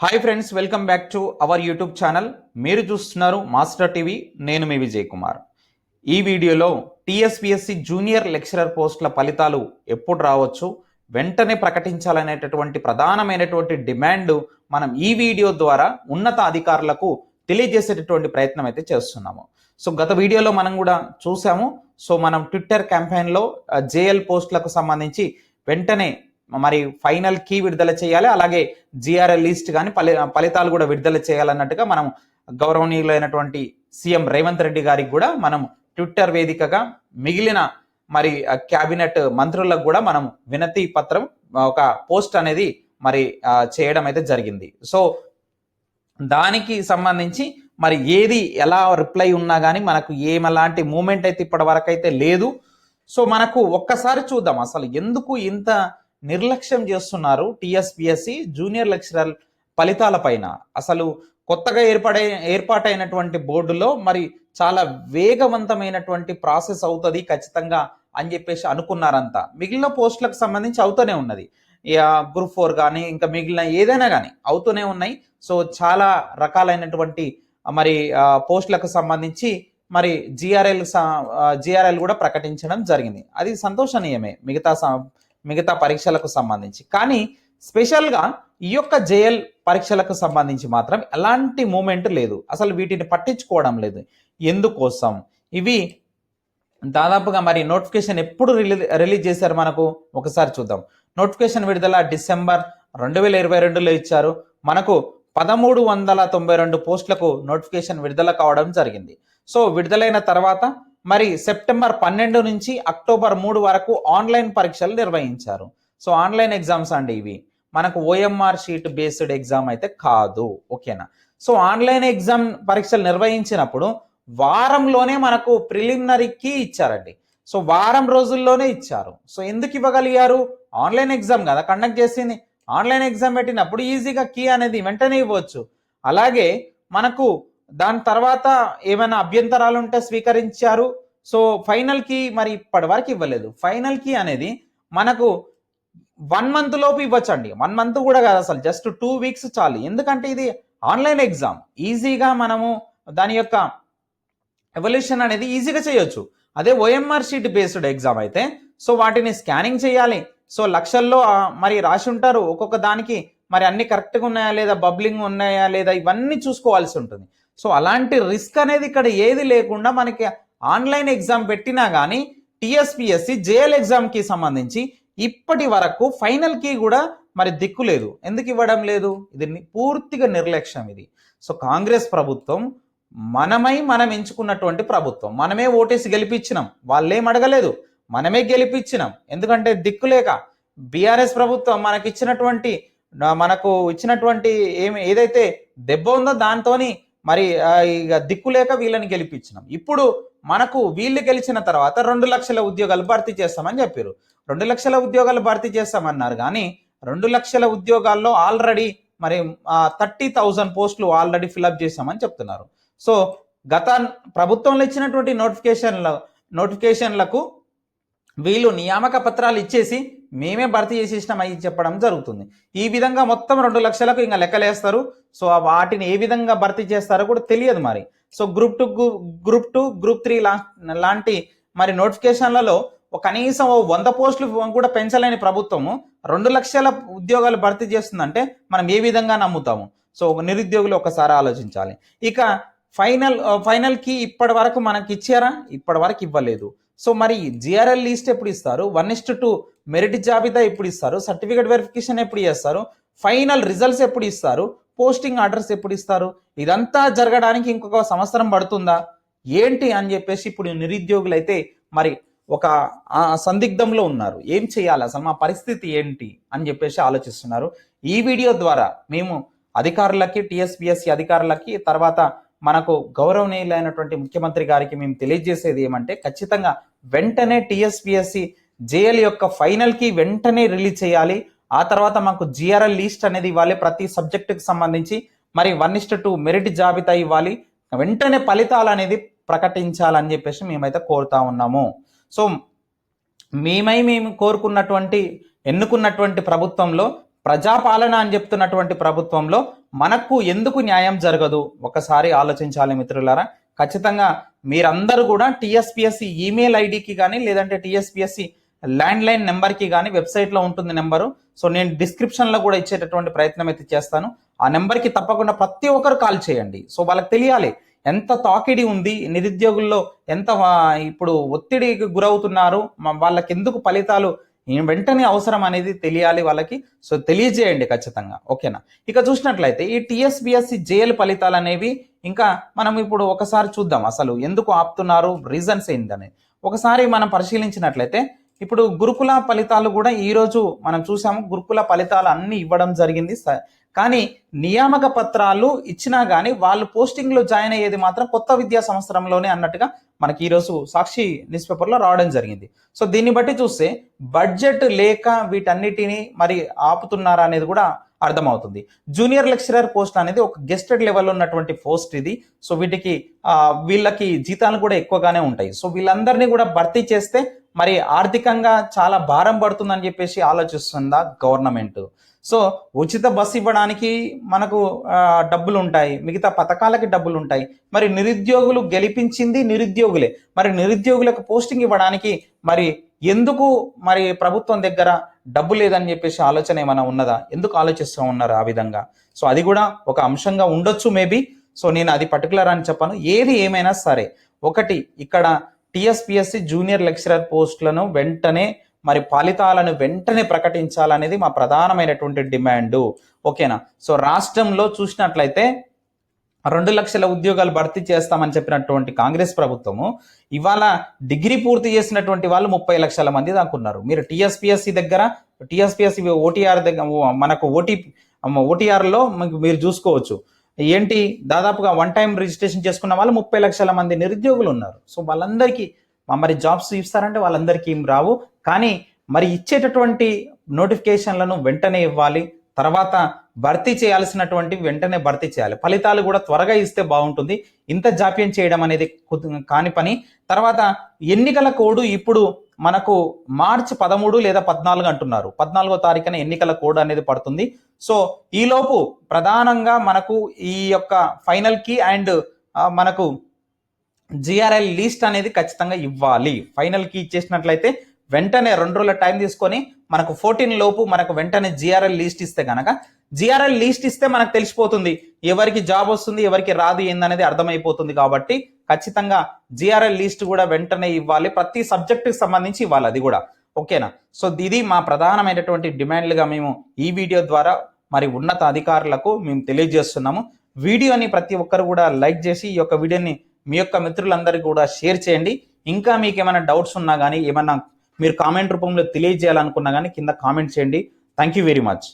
Hi friends welcome back to our YouTube channel మీరు చూస్తున్నారు master TV నేను మీ విజయ్ కుమార్ ఈ వీడియోలో టీఎస్పిఎస్సి జూనియర్ లెక్చరర్ పోస్టుల ఫలితాలు ఎప్పుడు రావచ్చు వెంటనే ప్రకటించాలనేటటువంటి ప్రధానమైనటువంటి డిమాండ్ మనం ఈ వీడియో ద్వారా ఉన్నత అధికారులకు తెలియజేసేటటువంటి ప్రయత్నం అయితే చేస్తున్నాము. సో గత వీడియోలో మనం కూడా చూసాము. సో మనం ట్విట్టర్ క్యాంపెయిన్లో జేఎల్ పోస్టులకు సంబంధించి వెంటనే మరి ఫైనల్ కీ విడుదల చేయాలి. అలాగే జిఆర్ఎల్ లిస్ట్ కానీ ఫలి ఫలితాలు కూడా విడుదల చేయాలన్నట్టుగా మనం గౌరవనీయులైనటువంటి సీఎం రేవంత్ రెడ్డి గారికి కూడా మనం ట్విట్టర్ వేదికగా మిగిలిన మరి క్యాబినెట్ మంత్రులకు కూడా మనం వినతి పత్రం ఒక పోస్ట్ అనేది మరి చేయడం అయితే జరిగింది. సో దానికి సంబంధించి మరి ఏది ఎలా రిప్లై ఉన్నా కానీ మనకు ఏమలాంటి మూమెంట్ అయితే ఇప్పటి వరకు అయితే లేదు. సో మనకు ఒక్కసారి చూద్దాం. అసలు ఎందుకు ఇంత నిర్లక్ష్యం చేస్తున్నారు టిఎస్పిఎస్సి జూనియర్ లెక్చరర్ ఫలితాల పైన. అసలు కొత్తగా ఏర్పడే ఏర్పాటైనటువంటి బోర్డులో మరి చాలా వేగవంతమైనటువంటి ప్రాసెస్ అవుతుంది ఖచ్చితంగా అని చెప్పేసి అనుకున్నారంతా. మిగిలిన పోస్టులకు సంబంధించి అవుతూనే ఉన్నది. గ్రూప్ ఫోర్ కానీ ఇంకా మిగిలిన ఏదైనా కానీ అవుతూనే ఉన్నాయి. సో చాలా రకాలైనటువంటి మరి పోస్టులకు సంబంధించి మరి జిఆర్ఎల్ జిఆర్ఎల్ కూడా ప్రకటించడం జరిగింది. అది సంతోషనీయమే. మిగతా మిగతా పరీక్షలకు సంబంధించి. కానీ స్పెషల్గా ఈ యొక్క జేఎల్ పరీక్షలకు సంబంధించి మాత్రం ఎలాంటి మూమెంట్ లేదు. అసలు వీటిని పట్టించుకోవడం లేదు. ఎందుకోసం? ఇవి దాదాపుగా మరి నోటిఫికేషన్ ఎప్పుడు రిలీజ్ రిలీజ్ చేశారు మనకు? ఒకసారి చూద్దాం. నోటిఫికేషన్ విడుదల డిసెంబర్ రెండు వేల ఇరవై రెండులో ఇచ్చారు. మనకు పదమూడు వందల తొంభై రెండు పోస్టులకు నోటిఫికేషన్ విడుదల కావడం జరిగింది. సో విడుదలైన తర్వాత మరి సెప్టెంబర్ పన్నెండు నుంచి అక్టోబర్ మూడు వరకు ఆన్లైన్ పరీక్షలు నిర్వహించారు. సో ఆన్లైన్ ఎగ్జామ్స్ అండి ఇవి. మనకు ఓఎంఆర్ షీట్ బేస్డ్ ఎగ్జామ్ అయితే కాదు. ఓకేనా? సో ఆన్లైన్ ఎగ్జామ్ పరీక్షలు నిర్వహించినప్పుడు వారంలోనే మనకు ప్రిలిమినరీకి ఇచ్చారండి. సో వారం రోజుల్లోనే ఇచ్చారు. సో ఎందుకు ఇవ్వగలిగారు? ఆన్లైన్ ఎగ్జామ్ కదా కండక్ట్ చేసింది. ఆన్లైన్ ఎగ్జామ్ పెట్టినప్పుడు ఈజీగా కీ అనేది వెంటనే ఇవ్వచ్చు. అలాగే మనకు దాని తర్వాత ఏమైనా అభ్యంతరాలు ఉంటే స్వీకరించారు. సో ఫైనల్కి మరి ఇప్పటి వరకు ఇవ్వలేదు. ఫైనల్కి అనేది మనకు వన్ మంత్ లోపు ఇవ్వచ్చు అండి వన్ మంత్ కూడా కాదు అసలు జస్ట్ టూ వీక్స్ చాలు. ఎందుకంటే ఇది ఆన్లైన్ ఎగ్జామ్ ఈజీగా మనము దాని యొక్క ఎవల్యూషన్ అనేది ఈజీగా చేయొచ్చు. అదే ఓఎంఆర్ షీట్ బేస్డ్ ఎగ్జామ్ అయితే సో వాటిని స్కానింగ్ చేయాలి. సో లక్షల్లో మరి రాసి ఉంటారు. ఒక్కొక్క దానికి మరి అన్ని కరెక్ట్గా ఉన్నాయా లేదా బబ్లింగ్ ఉన్నాయా లేదా ఇవన్నీ చూసుకోవాల్సి ఉంటుంది. సో అలాంటి రిస్క్ అనేది ఇక్కడ ఏది లేకుండా మనకి ఆన్లైన్ ఎగ్జామ్ పెట్టినా కానీ టిఎస్పిఎస్సి జేఎల్ ఎగ్జామ్కి సంబంధించి ఇప్పటి వరకు ఫైనల్కి కూడా మరి దిక్కు లేదు. ఎందుకు ఇవ్వడం లేదు? ఇది పూర్తిగా నిర్లక్ష్యం ఇది. సో కాంగ్రెస్ ప్రభుత్వం మనమై మనం ఎంచుకున్నటువంటి ప్రభుత్వం. మనమే ఓటేసి గెలిపించినాం. వాళ్ళేం అడగలేదు. మనమే గెలిపించినాం. ఎందుకంటే దిక్కులేక బీఆర్ఎస్ ప్రభుత్వం మనకి ఇచ్చినటువంటి మనకు ఇచ్చినటువంటి ఏమి ఏదైతే దెబ్బ ఉందో దాంతోని మరి ఇక దిక్కులేక వీళ్ళని గెలిపించినాం. ఇప్పుడు మనకు వీళ్ళు గెలిచిన తర్వాత రెండు లక్షల ఉద్యోగాలు భర్తీ చేస్తామని చెప్పారు రెండు లక్షల ఉద్యోగాలు భర్తీ చేస్తామన్నారు కానీ రెండు లక్షల ఉద్యోగాల్లో ఆల్రెడీ మరి థర్టీ థౌజండ్ పోస్టులు ఆల్రెడీ ఫిలప్ చేశామని చెప్తున్నారు. సో గత ప్రభుత్వంలో ఇచ్చినటువంటి నోటిఫికేషన్ల నోటిఫికేషన్లకు వీళ్ళు నియామక పత్రాలు ఇచ్చేసి మేమే భర్తీ చేసేసినాం అయ్యి చెప్పడం జరుగుతుంది. ఈ విధంగా మొత్తం రెండు లక్షలకు ఇంకా లెక్కలేస్తారు. సో వాటిని ఏ విధంగా భర్తీ చేస్తారో కూడా తెలియదు మరి. So group two group two group three లాంటి మరి నోటిఫికేషన్లలో కనీసం ఓ వంద పోస్టులు కూడా పెంచలేని ప్రభుత్వము రెండు లక్షల ఉద్యోగాలు భర్తీ చేస్తుందంటే మనం ఏ విధంగా నమ్ముతాము? సో నిరుద్యోగులు ఒకసారి ఆలోచించాలి. ఇక ఫైనల్ ఫైనల్కి ఇప్పటి వరకు మనకి ఇచ్చారా? ఇప్పటి వరకు ఇవ్వలేదు. సో మరి జిఆర్ఎల్ లిస్ట్ ఎప్పుడు ఇస్తారు? వన్ ఇస్ట్ టూ మెరిట్ జాబితా ఎప్పుడు ఇస్తారు? సర్టిఫికేట్ వెరిఫికేషన్ ఎప్పుడు చేస్తారు? ఫైనల్ రిజల్ట్స్ ఎప్పుడు ఇస్తారు? పోస్టింగ్ ఆర్డర్స్ ఎప్పుడు ఇస్తారు? ఇదంతా జరగడానికి ఇంకొక సంవత్సరం పడుతుందా? ఏంటి అని చెప్పేసి ఇప్పుడు నిరుద్యోగులు అయితే మరి ఒక సందిగ్ధంలో ఉన్నారు. ఏం చేయాలి? అసలు మా పరిస్థితి ఏంటి? అని చెప్పేసి ఆలోచిస్తున్నారు. ఈ వీడియో ద్వారా మేము అధికారులకి టీఎస్పిఎస్సి అధికారులకి తర్వాత మనకు గౌరవనీయులైనటువంటి ముఖ్యమంత్రి గారికి మేము తెలియజేసేది ఏమంటే ఖచ్చితంగా వెంటనే టీఎస్పిఎస్సి జేఎల్ యొక్క ఫైనల్కి వెంటనే రిలీజ్ చేయాలి. ఆ తర్వాత మాకు జిఆర్ఎల్ లిస్ట్ అనేది ఇవ్వాలి ప్రతి సబ్జెక్టుకి సంబంధించి. మరి వన్ ఇస్ట్ టూ మెరిట్ జాబితా ఇవ్వాలి. వెంటనే ఫలితాలు అనేది ప్రకటించాలని చెప్పేసి మేమైతే కోరుతా ఉన్నాము. సో మేమై మేము కోరుకున్నటువంటి ఎన్నుకున్నటువంటి ప్రభుత్వంలో ప్రజాపాలన అని చెప్తున్నటువంటి ప్రభుత్వంలో మనకు ఎందుకు న్యాయం జరగదు? ఒకసారి ఆలోచించాలి మిత్రులారా. ఖచ్చితంగా మీరందరూ కూడా టీఎస్పిఎస్సి ఈమెయిల్ ఐడికి కానీ లేదంటే టీఎస్పిఎస్సి ల్యాండ్ లైన్ నెంబర్కి కానీ వెబ్సైట్లో ఉంటుంది నెంబరు. సో నేను డిస్క్రిప్షన్లో కూడా ఇచ్చేటటువంటి ప్రయత్నం అయితే చేస్తాను. ఆ నెంబర్కి తప్పకుండా ప్రతి ఒక్కరు కాల్ చేయండి. సో వాళ్ళకి తెలియాలి ఎంత తాకిడి ఉంది నిరుద్యోగుల్లో ఎంత ఇప్పుడు ఒత్తిడికి గురవుతున్నారు వాళ్ళకి ఎందుకు ఫలితాలు వెంటనే అవసరం అనేది తెలియాలి వాళ్ళకి. సో తెలియజేయండి ఖచ్చితంగా. ఓకేనా? ఇక చూసినట్లయితే ఈ టీఎస్బిఎస్సి జేఎల్ ఫలితాలు అనేవి ఇంకా మనం ఇప్పుడు ఒకసారి చూద్దాం అసలు ఎందుకు ఆపుతున్నారు రీజన్స్ ఏంటని ఒకసారి మనం పరిశీలించినట్లయితే ఇప్పుడు గురుకుల ఫలితాలు కూడా ఈ రోజు మనం చూసాము. గురుకుల ఫలితాలు అన్ని ఇవ్వడం జరిగింది. కానీ నియామక పత్రాలు ఇచ్చినా కానీ వాళ్ళు పోస్టింగ్లో జాయిన్ అయ్యేది మాత్రం కొత్త విద్యా సంవత్సరంలోనే అన్నట్టుగా మనకి ఈరోజు సాక్షి న్యూస్ పేపర్లో రావడం జరిగింది. సో దీన్ని బట్టి చూస్తే బడ్జెట్ లేక వీటన్నిటిని మరి ఆపుతున్నారా అనేది కూడా అర్థమవుతుంది. జూనియర్ లెక్చరర్ పోస్ట్ అనేది ఒక గెస్టెడ్ లెవెల్లో ఉన్నటువంటి పోస్ట్ ఇది. సో వీటికి వీళ్ళకి జీతాలు కూడా ఎక్కువగానే ఉంటాయి. సో వీళ్ళందరినీ కూడా భర్తీ చేస్తే మరి ఆర్థికంగా చాలా భారం పడుతుందని చెప్పేసి ఆలోచిస్తుందా గవర్నమెంట్? సో ఉచిత బస్సు ఇవ్వడానికి మనకు డబ్బులు ఉంటాయి. మిగతా పథకాలకి డబ్బులు ఉంటాయి. మరి నిరుద్యోగులు గెలిపించింది నిరుద్యోగులే. మరి నిరుద్యోగులకు పోస్టింగ్ ఇవ్వడానికి మరి ఎందుకు మరి ప్రభుత్వం దగ్గర డబ్బు లేదని చెప్పేసి ఆలోచన ఏమైనా ఉన్నదా? ఎందుకు ఆలోచిస్తూ ఉన్నారు ఆ విధంగా? సో అది కూడా ఒక అంశంగా ఉండొచ్చు మేబీ. సో నేను అది పర్టికులర్ అని చెప్పాను. ఏది ఏమైనా సరే. ఒకటి ఇక్కడ టిఎస్పిఎస్సి జూనియర్ లెక్చరర్ పోస్టులను వెంటనే మరి ఫలితాలను వెంటనే ప్రకటించాలనేది మా ప్రధానమైనటువంటి డిమాండ్. ఓకేనా? సో రాష్ట్రంలో చూసినట్లయితే రెండు లక్షల ఉద్యోగాలు భర్తీ చేస్తామని చెప్పినటువంటి కాంగ్రెస్ ప్రభుత్వము ఇవాళ డిగ్రీ పూర్తి చేసినటువంటి వాళ్ళు ముప్పై లక్షల మంది దాకా ఉన్నారు. మీరు టిఎస్పిఎస్సి దగ్గర టిఎస్పిఎస్సి ఓటీఆర్ దగ్గర మనకు ఓటీ ఓటీఆర్లో మీరు చూసుకోవచ్చు. ఏంటి? దాదాపుగా వన్ టైం రిజిస్ట్రేషన్ చేసుకున్న వాళ్ళు ముప్పై లక్షల మంది నిరుద్యోగులు ఉన్నారు. సో వాళ్ళందరికీ మరి జాబ్స్ ఇస్తారంటే వాళ్ళందరికీ ఏం రావు. కానీ మరి ఇచ్చేటటువంటి నోటిఫికేషన్లను వెంటనే ఇవ్వాలి. తర్వాత భర్తీ చేయాల్సినటువంటి వెంటనే భర్తీ చేయాలి. ఫలితాలు కూడా త్వరగా ఇస్తే బాగుంటుంది. ఇంత జాప్యం చేయడం అనేది కాని పని. తర్వాత ఎన్నికల కోడ్ ఇప్పుడు మనకు మార్చి పదమూడు లేదా పద్నాలుగు అంటున్నారు. పద్నాలుగో తారీఖున ఎన్నికల కోడ్ అనేది పడుతుంది. సో ఈలోపు ప్రధానంగా మనకు ఈ యొక్క ఫైనల్కి అండ్ మనకు జిఆర్ఎల్ లిస్ట్ అనేది ఖచ్చితంగా ఇవ్వాలి. ఫైనల్కి ఇచ్చేసినట్లయితే వెంటనే రెండు రోజుల టైం తీసుకొని మనకు ఫోర్టీన్ లోపు మనకు వెంటనే జిఆర్ఎల్ లిస్ట్ ఇస్తే కనుక జిఆర్ఎల్ లీస్ట్ ఇస్తే మనకు తెలిసిపోతుంది. ఎవరికి జాబ్ వస్తుంది ఎవరికి రాదు ఏందనేది అర్థమైపోతుంది కాబట్టి ఖచ్చితంగా జిఆర్ఎల్ లీస్ట్ కూడా వెంటనే ఇవ్వాలి. ప్రతి సబ్జెక్టుకి సంబంధించి ఇవ్వాలి అది కూడా. ఓకేనా? సో ఇది మా ప్రధానమైనటువంటి డిమాండ్లుగా మేము ఈ వీడియో ద్వారా మరి ఉన్నత అధికారులకు మేము తెలియజేస్తున్నాము. వీడియోని ప్రతి ఒక్కరు కూడా లైక్ చేసి ఈ యొక్క వీడియోని మీ యొక్క మిత్రులందరికీ కూడా షేర్ చేయండి. ఇంకా మీకు ఏమైనా డౌట్స్ ఉన్నా కానీ ఏమైనా మీరు కామెంట్ రూపంలో తెలియజేయాలనుకున్నా కానీ కింద కామెంట్ చేయండి. Thank you very much.